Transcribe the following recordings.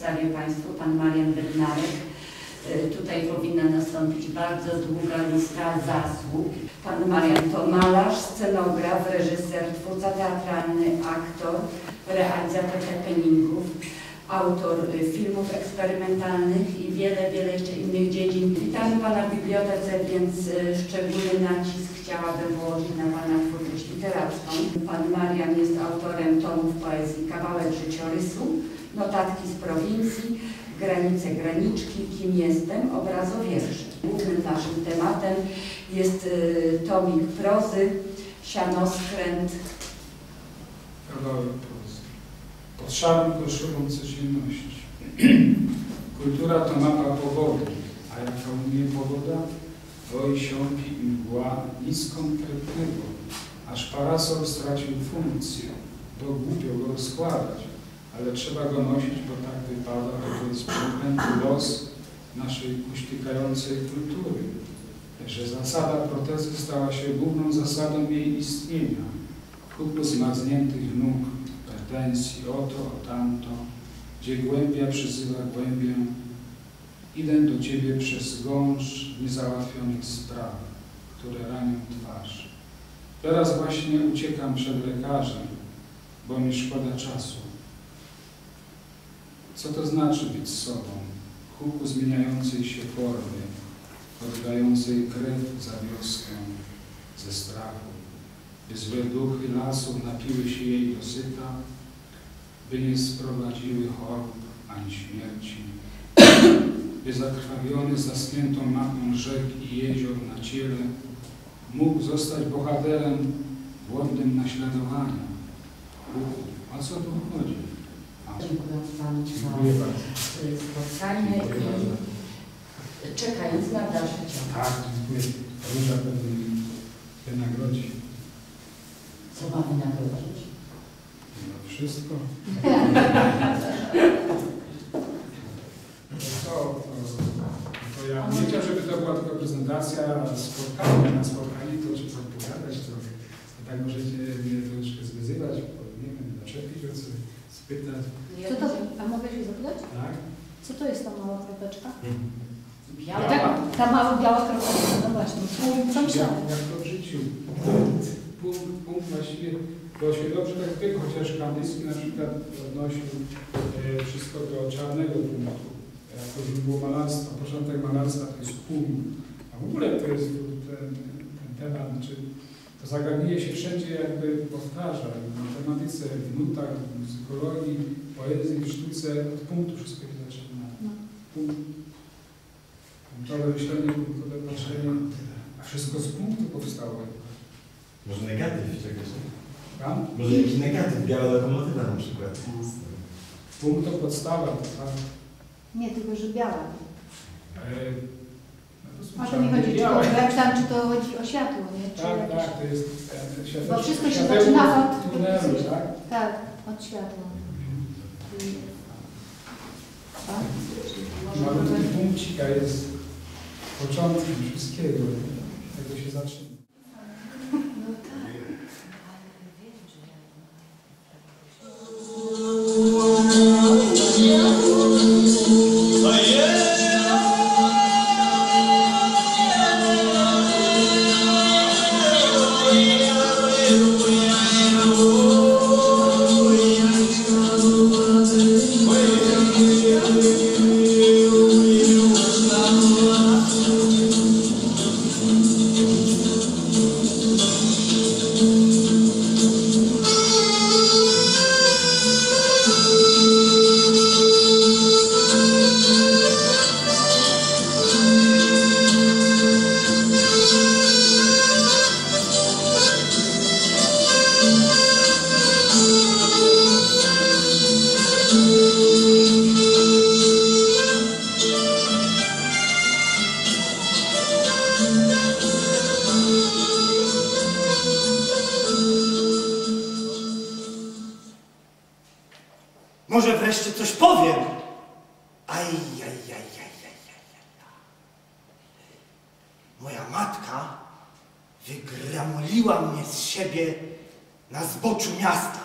przedstawię Państwu pan Marian Bednarek. Y, Tutaj powinna nastąpić bardzo długa lista zasług. Pan Marian to malarz, scenograf, reżyser, twórca teatralny, aktor, realizator happeningów, autor y, filmów eksperymentalnych i wiele, wiele jeszcze innych dziedzin. Witamy Pana w bibliotece, więc y, szczególny nacisk chciałabym położyć na Pana twórczość literacką. Pan Marian jest autorem tomów poezji Kawałek życiorysu, Notatki z prowincji, Granice graniczki, Kim jestem, obrazowiersze. Głównym naszym tematem jest y, tomik prozy, sianoskręt, kawałek prozy. Pod szarą koszulą codzienności. Kultura to mapa pogody, a jaka u mnie pogoda? Oj, siąpi i mgła nic konkretnego, aż parasol stracił funkcję, bo głupio go rozkładać, ale trzeba go nosić, bo tak wypada, że to jest przeklęty los naszej uśtykającej kultury, że zasada protezy stała się główną zasadą jej istnienia, kupu zmarzniętych nóg, pretensji o to, o tamto, gdzie głębia przyzywa głębię, idę do Ciebie przez gąszcz niezałatwionych spraw, które ranią twarz. Teraz właśnie uciekam przed lekarzem, bo mi szkoda czasu. Co to znaczy być sobą? Huku zmieniającej się formy, oddającej krew za wioskę ze strachu, by złe duchy lasów napiły się jej dosyta, by nie sprowadziły chorób ani śmierci, by zakrwawiony zaschniętą mapą rzek i jezior na ciele mógł zostać bohaterem głodnym naśladowania. Huku, o co tu chodzi? A, Dziękuję Panu za y, spotkanie i czekając na dalszy ciąg. Tak, dziękuję. Róża pewnie wynagrodzi. Co mamy nagrodzić? No, wszystko. No to, to ja nie chciałem, żeby to była tylko prezentacja spotkania. Na spotkanie to trzeba pogadać trochę. A tak możecie mnie troszkę zwyzywać, bo nie wiem, zaczepić, o co spytać. To? Tak? Co to jest ta mała kropeczka? Biała. Tak, ta mała biała kropeczka, no właśnie. Co Jak, myślałem? jak to w życiu. Punkt, punkt, właściwie, bo się dobrze tak było, chociaż Kandyjski na przykład odnosił e, wszystko do czarnego punktu. Jako że było malarstwo, początek malarstwa to jest punkt. A w ogóle to jest ten, ten temat, czy to zagadnienie się wszędzie jakby powtarza. W matematyce, w nutach, w muzykologii, poezji, w sztuce, od punktu wszystko się zaczyna. No. Punkt. Punktowe myślenie, punktowe patrzenie, a wszystko z punktu powstało. Może negatyw czegoś. Tam? Może jakiś negatyw, biała lokomotywa na przykład. Punkt to podstawa, to tak. Nie, tylko że biała. E, to nie chodzi, czy to, myślałam, czy to chodzi o światło, nie? Czy Tak, tak, to jest e, światełko, Bo wszystko się zaczyna od- tunelu, tak? Tak, od światła. Malutki punkcik, a jest początkiem wszystkiego. Tego się zaczyna. Moja matka wygramoliła mnie z siebie na zboczu miasta.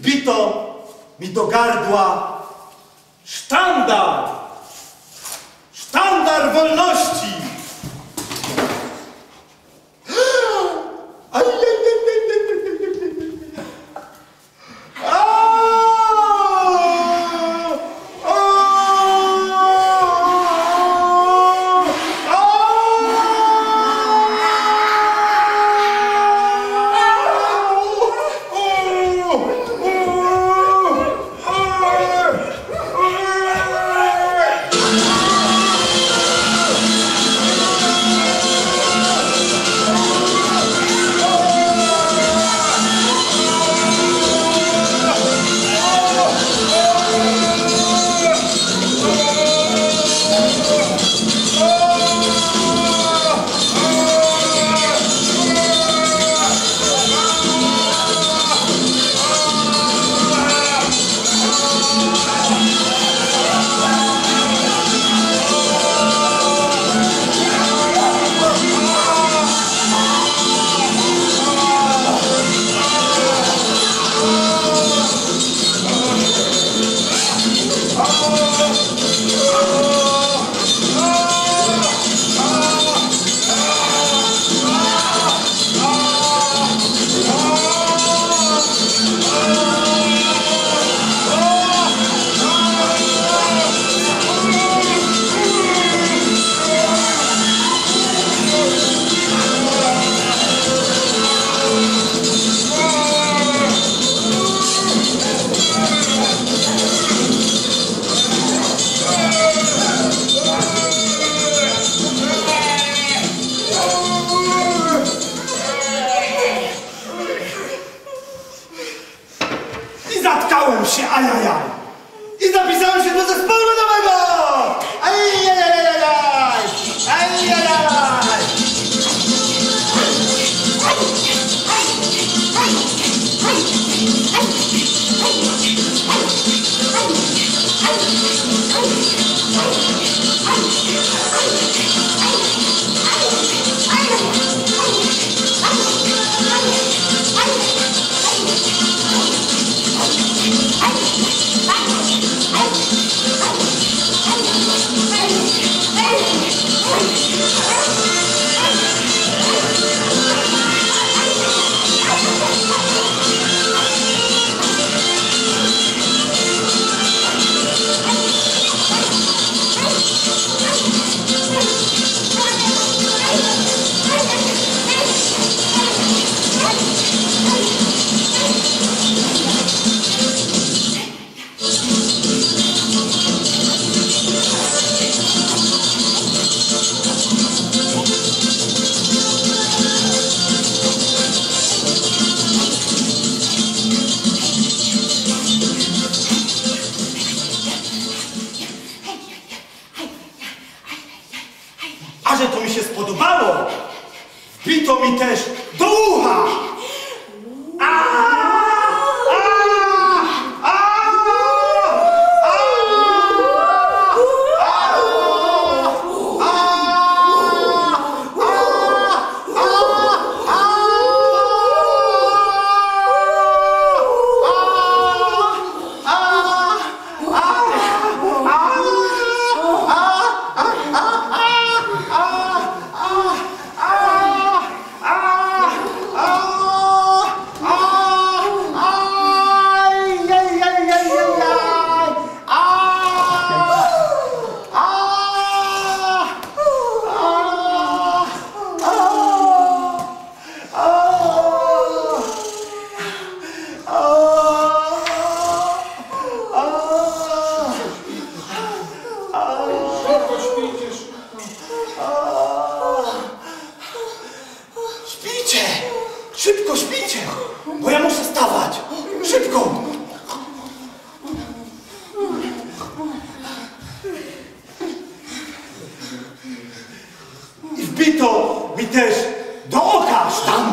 Wbito mi do gardła Ty to mi też dokaż tam!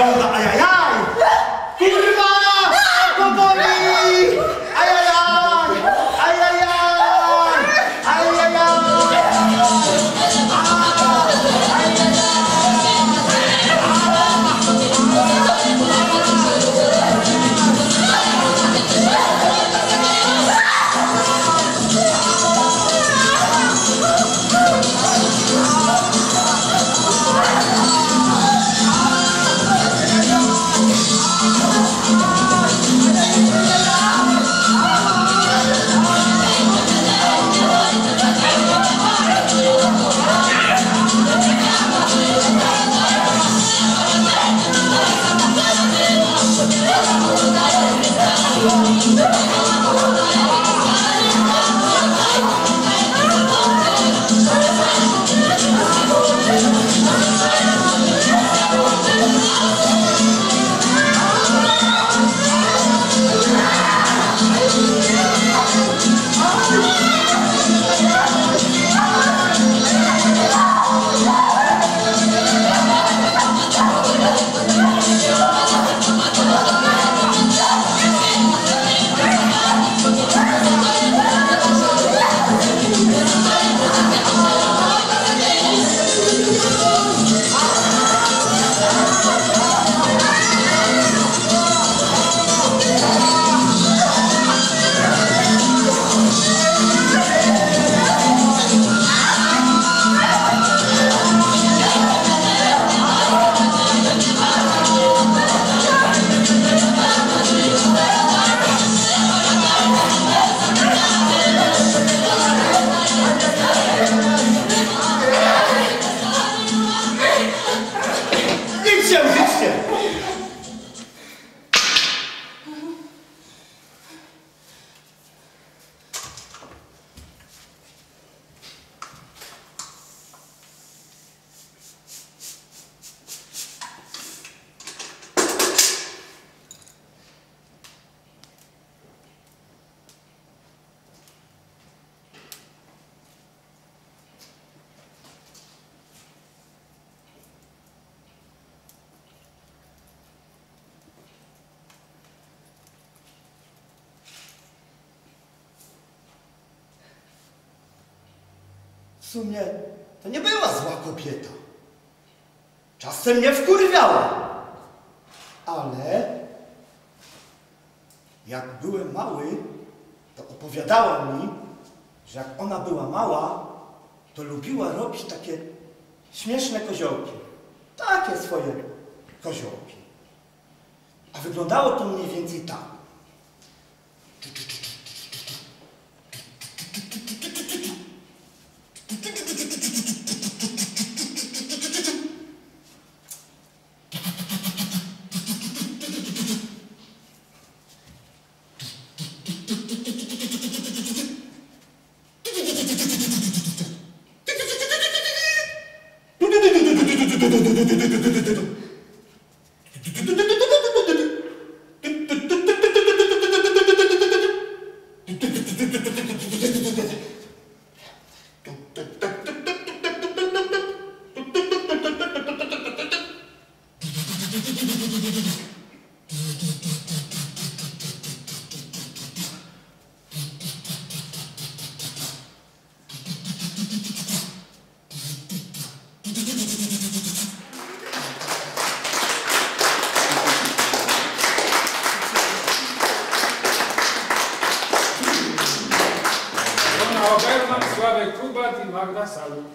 やいやい。やいやいやい sumie to nie była zła kobieta. Czasem mnie wkurwiała. Ale jak byłem mały, to opowiadała mi, że jak ona była mała, to lubiła robić takie śmieszne koziołki. Takie swoje koziołki. A wyglądało to mniej więcej tak. Żona Oberman, Sławek do do do do salud.